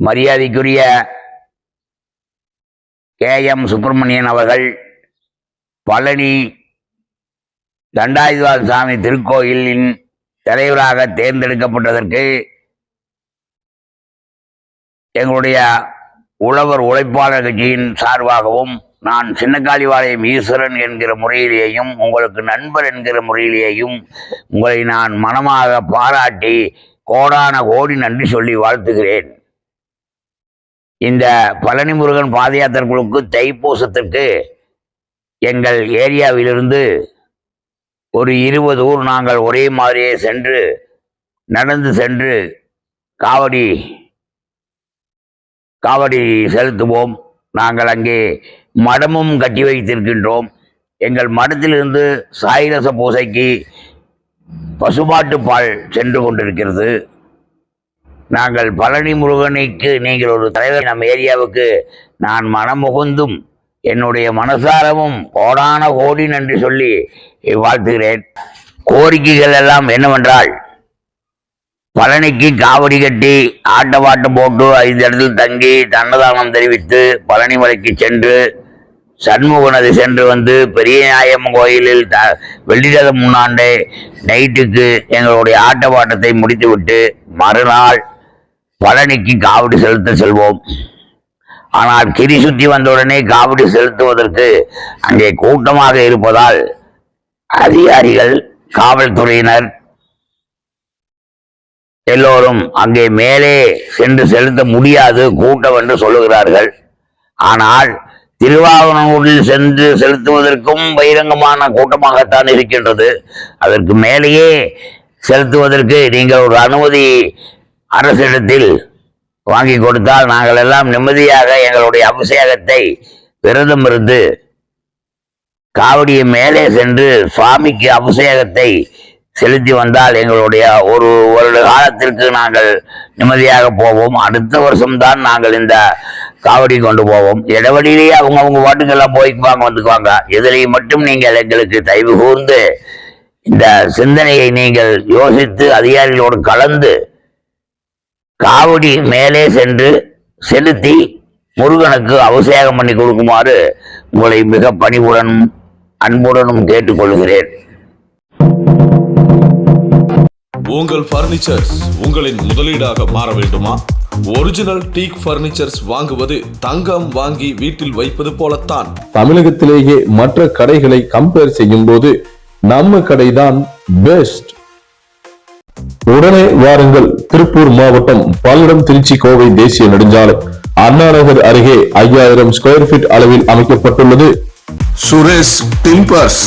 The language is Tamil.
மரியாதைக்குரிய கே எம் சுப்பிரமணியன் அவர்கள் பழனி தண்டாயுதவாத சாமி திருக்கோயிலின் தலைவராக தேர்ந்தெடுக்கப்பட்டதற்கு எங்களுடைய உழவர் உழைப்பாளர் கட்சியின் சார்பாகவும் நான் சின்னக்காளிவாளையம் ஈஸ்வரன் என்கிற முறையிலேயும் உங்களுக்கு நண்பர் என்கிற முறையிலேயும் உங்களை நான் மனமாக பாராட்டி கோடான கோடி நன்றி சொல்லி வாழ்த்துகிறேன். இந்த பழனி முருகன் பாத யாத்திரைகளுக்கு தைப்பூசத்திற்கு எங்கள் ஏரியாவிலிருந்து ஒரு இருபது ஊர் நாங்கள் ஒரே மாதிரியே சென்று நடந்து சென்று காவடி காவடி செலுத்துவோம். நாங்கள் அங்கே மடமும் கட்டி வைத்திருக்கின்றோம். எங்கள் மடத்திலிருந்து சாயிரச பூசைக்கு பசுமாட்டு பால் சென்று கொண்டிருக்கிறது. நாங்கள் பழனி முருகனுக்கு நீங்கள் ஒரு தலைவர் நம் ஏரியாவுக்கு நான் மனமுகுந்தும் என்னுடைய மனசாரமும் கோடான கோடி நன்றி சொல்லி வாழ்த்துகிறேன். கோரிக்கைகள் எல்லாம் என்னவென்றால் பழனிக்கு காவடி கட்டி ஆட்ட பாட்டு போட்டு ஐந்து இடத்தில் தங்கி தன்னதானம் தெரிவித்து பழனி மலைக்கு சென்று சண்முகனது சென்று வந்து பெரிய நாயம்மன் கோயிலில் த வெள்ளிரதம் முன்னாண்டே நைட்டுக்கு எங்களுடைய ஆட்ட பாட்டத்தை முடித்துவிட்டு மறுநாள் பழனிக்கு காவடி செலுத்த செல்வோம். ஆனால் கிரி சுற்றி வந்தவுடனே காவடி செலுத்துவதற்கு அங்கே கூட்டமாக இருப்பதால் அதிகாரிகள் காவல்துறையினர் எல்லோரும் அங்கே மேலே சென்று செலுத்த முடியாது கூட்டம் என்று சொல்லுகிறார்கள். ஆனால் திருவாகனூரில் சென்று செலுத்துவதற்கும் பகிரங்கமான கூட்டமாகத்தான் இருக்கின்றது. அதற்கு மேலேயே செலுத்துவதற்கு நீங்கள் ஒரு அனுமதி அரசிடத்தில் வாங்கி கொடுத்தால் நாங்கள் எல்லாம் நிம்மதியாக எங்களுடைய அபிஷேகத்தை விரதம் இருந்து காவடியை மேலே சென்று சுவாமிக்கு அபிஷேகத்தை செலுத்தி வந்தால் எங்களுடைய ஒரு வருட காலத்திற்கு நாங்கள் நிம்மதியாக போவோம். அடுத்த வருஷம்தான் நாங்கள் இந்த காவடி கொண்டு போவோம். இடைவெளியிலேயே அவங்க அவங்க பாட்டுக்கெல்லாம் போய்க்குவாங்க வந்துக்குவாங்க. இதிலேயும் மட்டும் நீங்கள் எங்களுக்கு தயவு கூர்ந்து இந்த சிந்தனையை நீங்கள் யோசித்து அதிகாரிகளோடு கலந்து காவடி மேலே சென்று செலுத்தி முருகனுக்கு அபிஷேகம் பண்ணி கொடுக்குமாறு உங்களை மிக பணிவுடனும் அன்புடனும் கேட்டுக்கொள்கிறேன். உங்கள் பர்னிச்சர்ஸ் உங்களின் முதலீடாக மாற வேண்டுமா? ஒரிஜினல் டீக் பர்னிச்சர்ஸ் வாங்குவது தங்கம் வாங்கி வீட்டில் வைப்பது போலத்தான். தமிழகத்திலேயே மற்ற கடைகளை கம்பேர் செய்யும் போது நம்ம கடைதான் பெஸ்ட் உடனே வாருங்கள். திருப்பூர் மாவட்டம் பல்லடம் திருச்சி கோவை தேசிய நெடுஞ்சாலை. அண்ணாநகர் அருகே ஐயாயிரம் ஸ்கொயர் ஃபீட் அளவில் அமைக்கப்பட்டுள்ளது. சுரேஷ் டிம்பர்ஸ்